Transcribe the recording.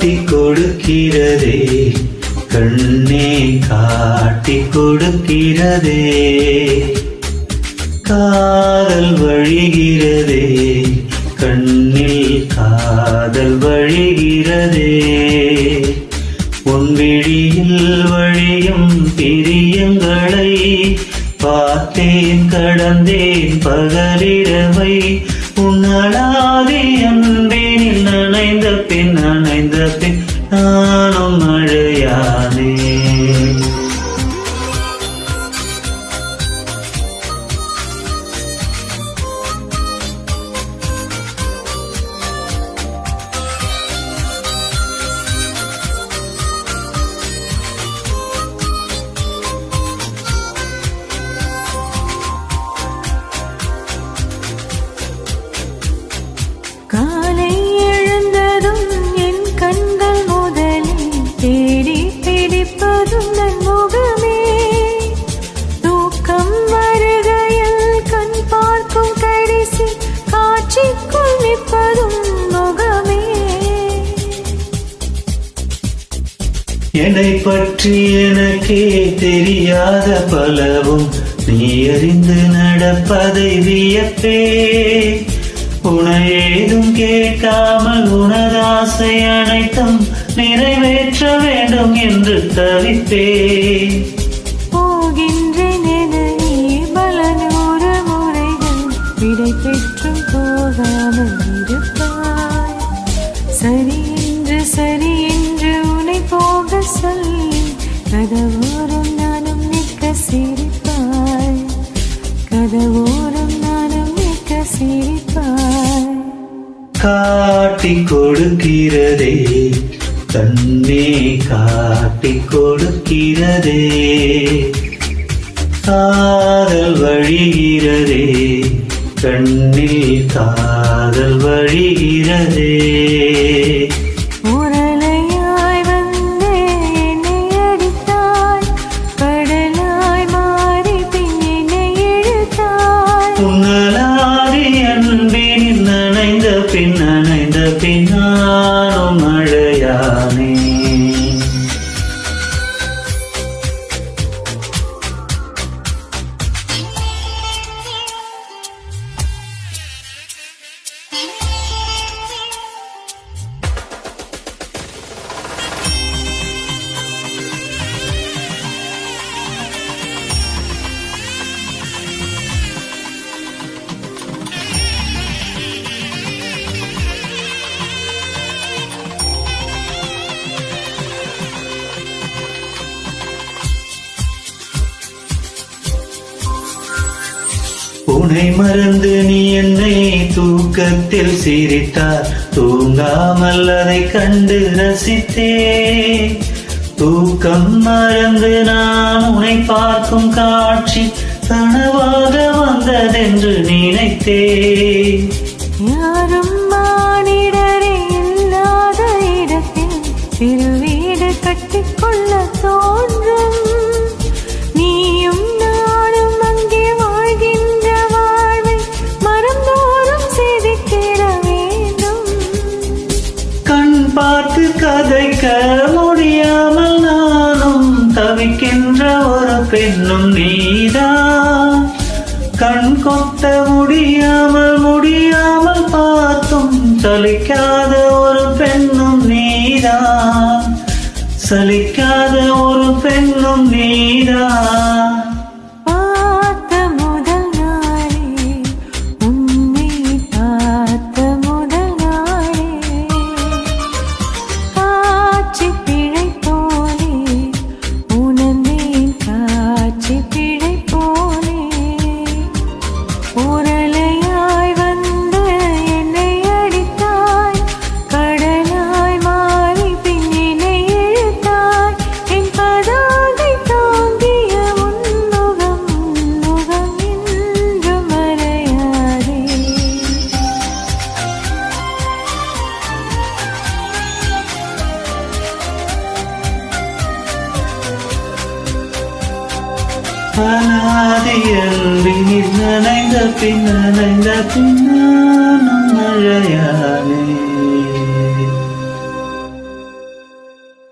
காட்டி கொடுக்கிறதே கண்ணே காட்டி கொடுக்கிறதே. காதல் வழிகிறதே கண்ணில் காதல் வழிகிறதே. உன் விழியில் வழியும் பிரியங்களை பார்த்தேன் கடந்தேன் பகலிரவை. உன்னலாதி அன்பேனில் நனைந்த பின் நனைந்த பின் நானும் மழையானே என்னை பற்றி எனக்கே தெரியாத பலவும் நீ அறிந்து நடப்பதை வியப்பே. உனையேதும் கேட்காமல் உனதாசை அனைத்தும் நிறைவேற்ற வேண்டும் என்று தவிப்பே. போகின்றேன் பல நூறு முறைகள் விடை பெற்றும் போகாமல் இரு. கதவோரம் நானும் நிற்க சிரிப்பாய். கதவோரம் நானும் நிற்க சிரிப்பாய். காட்டி கொடுக்கிறதே தன்னே காட்டி கொடுக்கிறதே. காதல் வழிகிறதே கண்ணில் காதல் வழிகிறதே. உன்னை மறந்து நீ என்னை தூக்கத்தில் சிரித்தார். தூங்காமல் அதை கண்டு ரசித்தே தூக்கம் மறந்து நான் உன்னை பார்க்கும் காட்சி கனவாக வந்ததென்று நினைத்தேன். பார்த்து கதைக்க முடியாமல் நானும் தவிக்கின்ற ஒரு பெண்ணும் நீதா. கண் கொத்த முடியாமல் முடியாமல் பார்த்தும் சலிக்காத ஒரு பெண்ணும் நீதா. சலிக்காத ஒரு பெண்ணும் நீதா. அனாதி அன்பினில் நனைந்த பின் நனைந்த பின்னானும் மழையானே